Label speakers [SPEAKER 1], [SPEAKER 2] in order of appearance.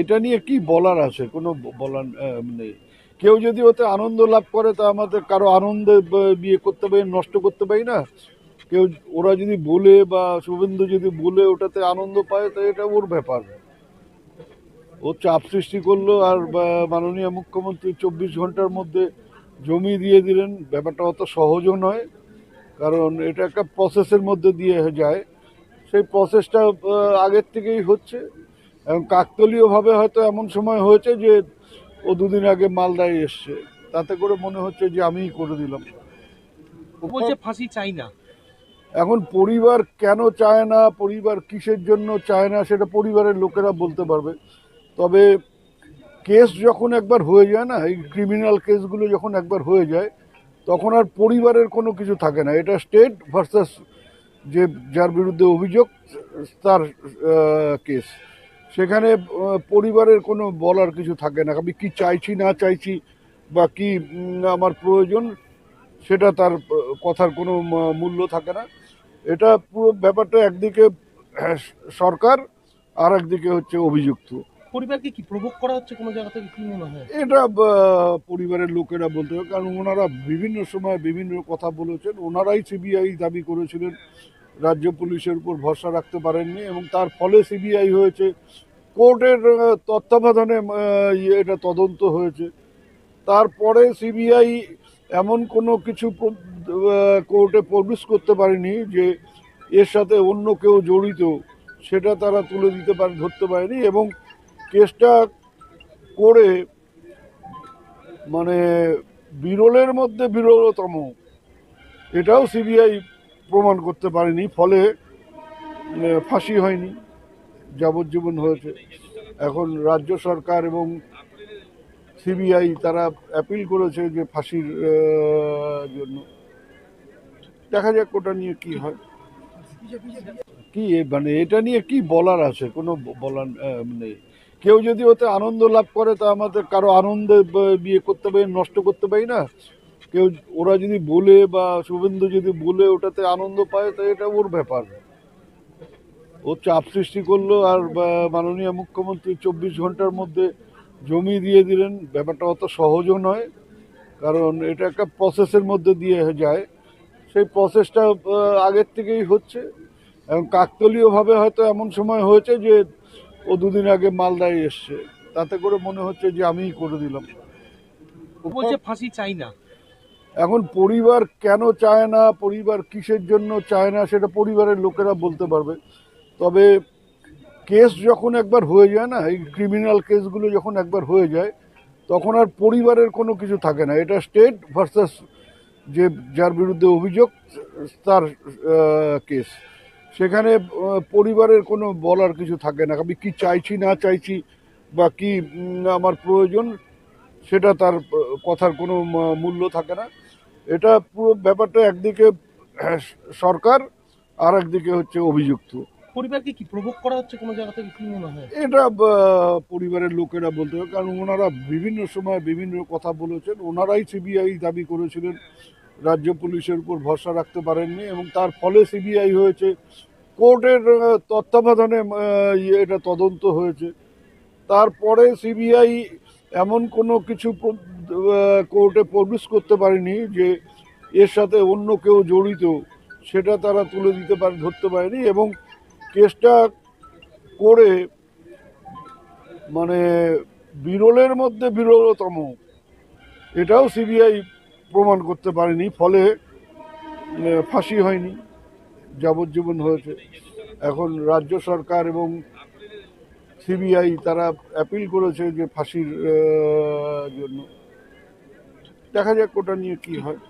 [SPEAKER 1] এটা নিয়ে কি বলার আছে? কোনো বলার নেই কেউ যদি ওতে আনন্দ লাভ করে, তা আমাদের কারও আনন্দে বিয়ে করতে পারি, নষ্ট করতে পারি না? কেউ ওরা যদি বলে বা শুভেন্দু যদি বলে ওটাতে আনন্দ পায়, তো এটা ওর ব্যাপার। ও চাপ সৃষ্টি করল আর মাননীয় মুখ্যমন্ত্রী চব্বিশ ঘণ্টার মধ্যে জমি দিয়ে দিলেন। ব্যাপারটা অত সহজও নয়, কারণ এটা একটা প্রসেসের মধ্যে দিয়ে যায়। সেই প্রসেসটা আগের থেকেই হচ্ছে। এবং কাকতলীয়ভাবে হয়তো এমন সময় হয়েছে যে ও দুদিন আগে মালদায় এসছে। তাতে করে মনে হচ্ছে যে আমিই করে দিলাম।
[SPEAKER 2] ফাঁসি চাই না।
[SPEAKER 1] এখন পরিবার কেন চায় না পরিবার কিসের জন্য চায় না সেটা পরিবারের লোকেরা বলতে পারবে। তবে কেস যখন একবার হয়ে যায় না এই ক্রিমিনাল কেসগুলো যখন একবার হয়ে যায় তখন আর পরিবারের কোনো কিছু থাকে না। এটা স্টেট ভার্সাস যে যার বিরুদ্ধে অভিযোগ তার কেস। সেখানে পরিবারের কোনো বলার কিছু থাকে না। আমি কি চাইছি না চাইছি বা কি আমার প্রয়োজন সেটা তার কথার কোনো মূল্য থাকে না। এটা পুরো ব্যাপারটা একদিকে সরকার আর একদিকে হচ্ছে অভিযুক্ত।
[SPEAKER 2] পরিবারকে কি প্রভোগ করা হচ্ছে কোনো জায়গা থেকে কি মনে হয়?
[SPEAKER 1] এটা পরিবারের লোকেরা বলতে হবে কারণ ওনারা বিভিন্ন সময় বিভিন্ন কথা বলেছেন। ওনারাই সিবিআই দাবি করেছিলেন রাজ্য পুলিশের উপর ভরসা রাখতে পারেননি এবং তার ফলে সিবিআই হয়েছে। কোর্টের তত্ত্বাবধানে ইয়ে, এটা তদন্ত হয়েছে। তারপরে সিবিআই এমন কোনো কিছু কোর্টে প্রডিউস করতে পারেনি যে এর সাথে অন্য কেউ জড়িত সেটা তারা তুলে দিতে পারে ধরতে পারেনি এবং কেসটা করে মানে বিরলের মধ্যে বিরলতম। এটাও সিবিআই প্রমাণ করতে পারেনি, ফলে ফাঁসি হয়নি, যাবজ্জীবন হয়েছে। এখন রাজ্য সরকার এবং সিবিআই তারা অ্যাপিল করেছে যে ফাঁসির জন্য। দেখা যাক ওটা নিয়ে কি হয়। কি মানে এটা নিয়ে কি বলার আছে? কোনো বলার নেই কেউ যদি ওতে আনন্দ লাভ করে, তা আমাদের কারও আনন্দে বিয়ে করতে পারি নষ্ট করতে পারি না? কেউ ওরা যদি বলে বা শুভেন্দু যদি বলে ওটাতে আনন্দ পায় তো এটা ওর ব্যাপার। ও চাপ সৃষ্টি করল আর মাননীয় মুখ্যমন্ত্রী চব্বিশ ঘণ্টার মধ্যে জমি দিয়ে দিলেন। ব্যাপারটা অত সহজও নয়, কারণ এটা একটা প্রসেসের মধ্যে দিয়ে যায়। সেই প্রসেসটা আগের থেকেই হচ্ছে। এবং কাকতলীয়ভাবে হয়তো এমন সময় হয়েছে যে ও দুদিন আগে মালদায় এসছে। তাতে করে মনে হচ্ছে যে আমিই করে দিলাম।
[SPEAKER 2] ফাঁসি চাই না।
[SPEAKER 1] এখন পরিবার কেন চায় না, পরিবার কিসের জন্য চায় না, সেটা পরিবারের লোকেরা বলতে পারবে। তবে কেস যখন একবার হয়ে যায় না, এই ক্রিমিনাল কেসগুলো যখন একবার হয়ে যায়, তখন আর পরিবারের কোনো কিছু থাকে না। এটা স্টেট ভার্সাস যে, যার বিরুদ্ধে অভিযোগ, তার কেস। সেখানে পরিবারের কোনো বলার কিছু থাকে না। আমি কি চাইছি, না চাইছি, বা কি আমার প্রয়োজন, সেটা তার কথার কোনো মূল্য থাকে না। এটা পুরো ব্যাপারটা একদিকে সরকার আর একদিকে হচ্ছে অভিযুক্ত।
[SPEAKER 2] পরিবারকে কি প্রভোগ করা হচ্ছে কোনো জায়গা থেকে কি মনে হয়?
[SPEAKER 1] এটা পরিবারের লোকেরা বলতে হবে কারণ ওনারা বিভিন্ন সময় বিভিন্ন কথা বলেছেন। ওনারাই সিবিআই দাবি করেছিলেন রাজ্য পুলিশের উপর ভরসা রাখতে পারেননি এবং তার ফলে সিবিআই হয়েছে। কোর্টের তত্ত্বাবধানে ইয়ে, এটা তদন্ত হয়েছে। তারপরে সিবিআই এমন কোনো কিছু কোর্টে প্রডিউস করতে পারেনি যে এর সাথে অন্য কেউ জড়িত, সেটা তারা তুলে দিতে পারে, ধরতে পারেনি এবং কেসটা করে মানে বিরলের মধ্যে বিরলতম। এটাও সিবিআই প্রমাণ করতে পারেনি, ফলে ফাঁসি হয়নি, যাবজ্জীবন হয়েছে। এখন রাজ্য সরকার এবং সিবিআই তারা অ্যাপিল করেছে যে ফাঁসির জন্য। দেখা যাক ওটা নিয়ে কি হয়।